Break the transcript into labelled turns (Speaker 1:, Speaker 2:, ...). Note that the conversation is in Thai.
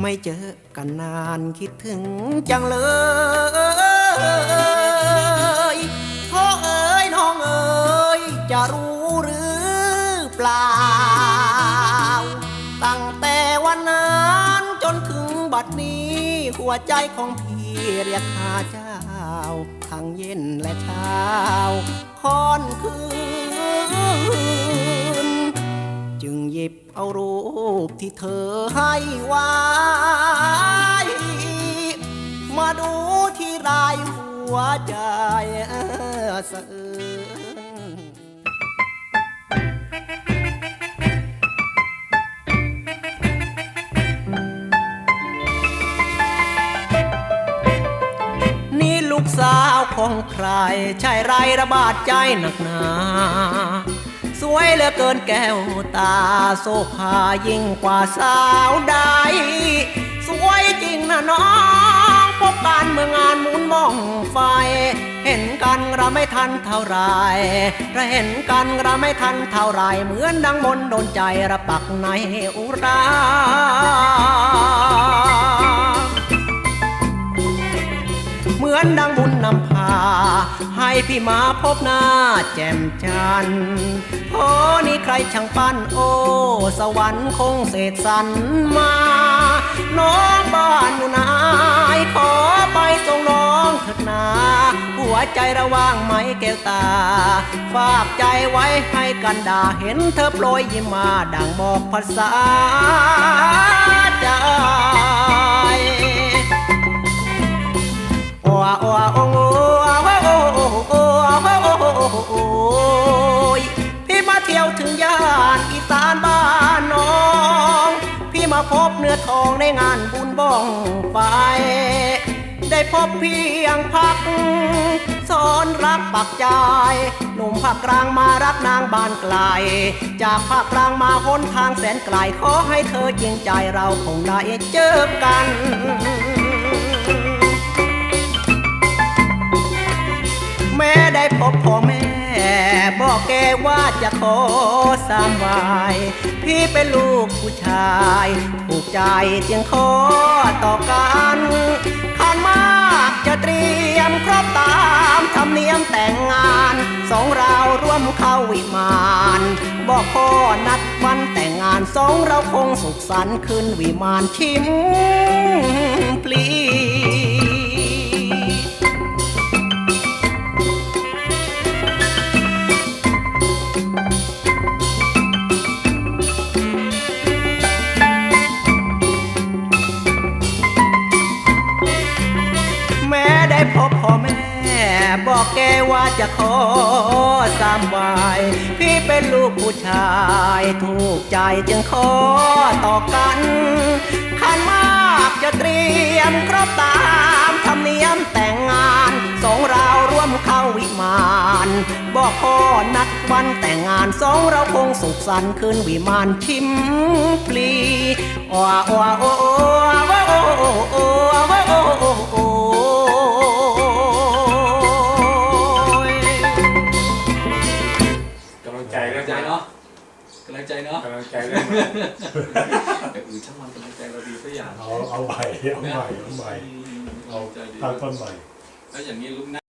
Speaker 1: ไม่เจอกันนานคิดถึงจังเลยพ่อเอ๋ยน้องเอ๋ยจะรู้หรือเปล่า ตั้งแต่วันนั้นจนถึงบัดนี้ หัวใจของพี่เรียกหาเจ้า ทั้งเย็นและเช้าค่อนคืน เอารูปที่เธอให้ไว้ มาดูที่รายหัวใจสะอื้นนี่ลูกสาวของใคร ใช่ไรระบาดใจหนักหนา สวยเหลือเกินแก้วตาโซภายิ่งกว่าสาวใด สวยจริงนะน้องพบกันเมื่องานหมุนมองไฟ เห็นกันเราไม่ทันเท่าไรเราเห็นกันเราไม่ทันเท่าไรเหมือนดังมนโดนใจระปักในอุรา มาพบหน้าแจ่มจันทร์โอ้นี่ใครช่างปั้นโอ้ สวรรค์คงเศษสรรมา น้องบ้านอยู่ไหนขอไปส่งน้องเถิดนาหัวใจระว่างไหมแก้วตา ฝากใจไว้ให้กันดาเห็นเธอโปรยยิ้มมาดังบอกภาษา งในงานบุญบ้องไปได้พบเพียงพักสอนรักปักใจหนุ่มภาคกลางมารักนางบ้านไกล จากภาคกลางมาหนทางแสนไกล ขอให้เธอจริงใจเราคงได้เจอกัน ว่าจะขอสามวาย พี่เป็นลูกผู้ชายถูกใจจึงขอต่อกันขันมากจะเตรียมครบตามธรรมเนียมแต่งงาน สองเราร่วมเข้าวิมานบอกพ่อนัดวันแต่งงานสองเราคงสุขสันต์ขึ้นวิมานชิมพลี แกว่าจะขอสามวายพี่เป็นลูกผู้ชายถูกใจจึงขอต่อกันขันมากจะเตรียมครบตามธรรมเนียมแต่งงานสองเราร่วมเข้าวิมานบอกพ่อนัดวันแต่งงานสองเราคงสุขสันต์คืนวิมานชิมพลีอ้ออ้อโอ้โอ้โอ้โอ้โอ้โกำ
Speaker 2: ลังใจเนาะ
Speaker 3: กำลังใจเรื่อง
Speaker 2: แต่อื่นช่างมันกำลังใจเราดีสักอย่าง
Speaker 3: เอาเอาใหม่เอาใหม่เอาใหม่เอา
Speaker 2: ใจดี
Speaker 3: ตั้งต้นใหม่
Speaker 2: แล้วอย่างนี้ลุกนะ